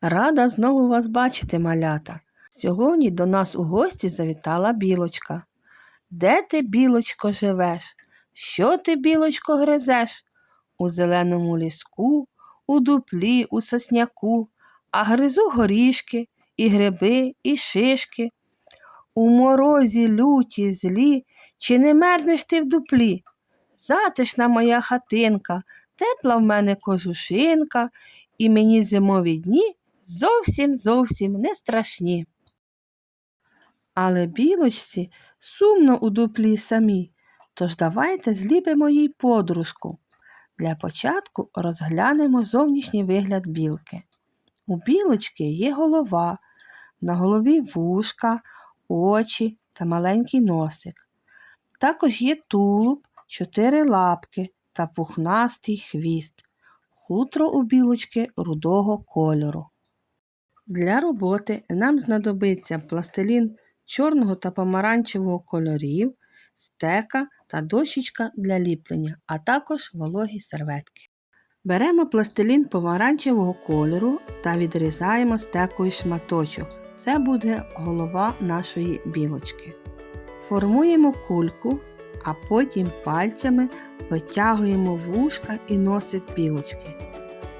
Рада знову вас бачити, малята. Сьогодні до нас у гості завітала білочка. Де ти, білочко, живеш? Що ти, білочко, гризеш? У зеленому ліску, у дуплі, у сосняку, а гризу горішки, і гриби, і шишки. У морозі люті злі, чи не мерзнеш ти в дуплі? Затишна моя хатинка, тепла в мене кожушинка, і мені зимові дні зовсім зовсім не страшні. Але білочці сумно у дуплі самі, тож давайте зліпимо їй подружку. Для початку розглянемо зовнішній вигляд білки. У білочки є голова, на голові вушка, очі та маленький носик. Також є тулуб, чотири лапки та пухнастий хвіст. Хутро у білочки рудого кольору. Для роботи нам знадобиться пластилін чорного та помаранчевого кольорів, стека та дощечка для ліплення, а також вологі серветки. Беремо пластилін помаранчевого кольору та відрізаємо стекою шматочок. Це буде голова нашої білочки. Формуємо кульку, а потім пальцями витягуємо вушка і носик білочки.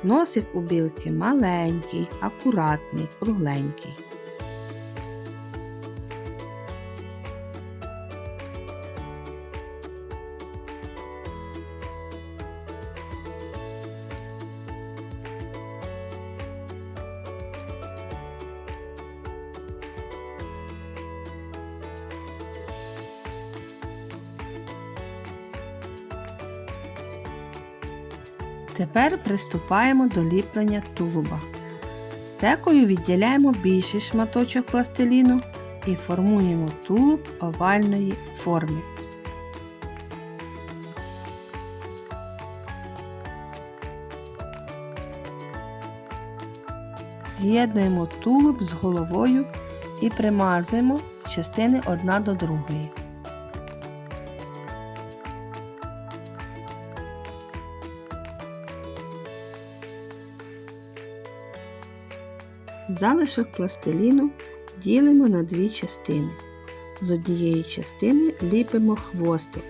Носик у білки маленький, акуратний, кругленький. Тепер приступаємо до ліплення тулуба. Стекою відділяємо більший шматочок пластиліну і формуємо тулуб овальної форми. З'єднуємо тулуб з головою і примазуємо частини одна до другої. Залишок пластиліну ділимо на дві частини. З однієї частини ліпимо хвостик.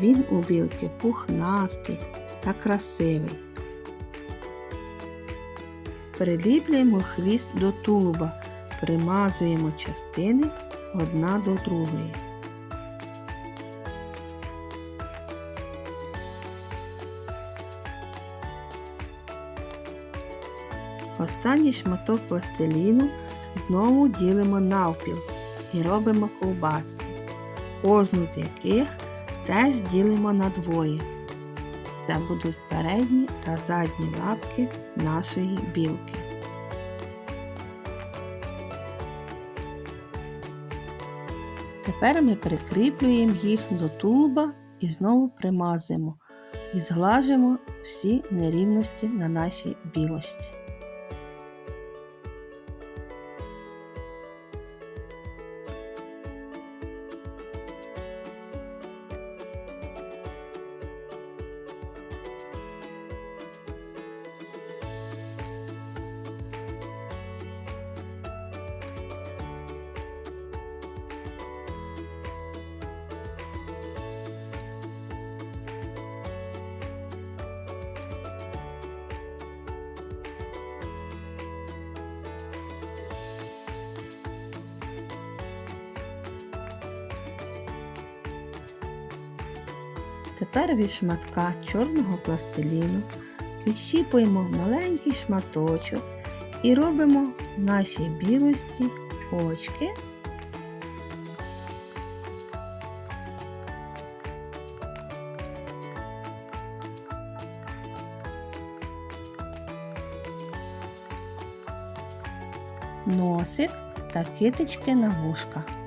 Він у білки пухнастий та красивий. Приліплюємо хвіст до тулуба, примазуємо частини одна до другої. Останній шматок пластиліну знову ділимо навпіл і робимо ковбаски, кожну з яких теж ділимо на двоє. Це будуть передні та задні лапки нашої білки. Тепер ми прикріплюємо їх до тулуба і знову примазуємо і зглажуємо всі нерівності на нашій білочці. Тепер від шматка чорного пластиліну відщіпуємо маленький шматочок і робимо нашій білості очки. Носик та китички на вушках.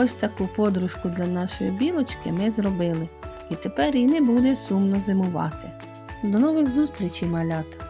Ось таку подружку для нашої білочки ми зробили. і тепер і не буде сумно зимувати. До нових зустрічей, малята!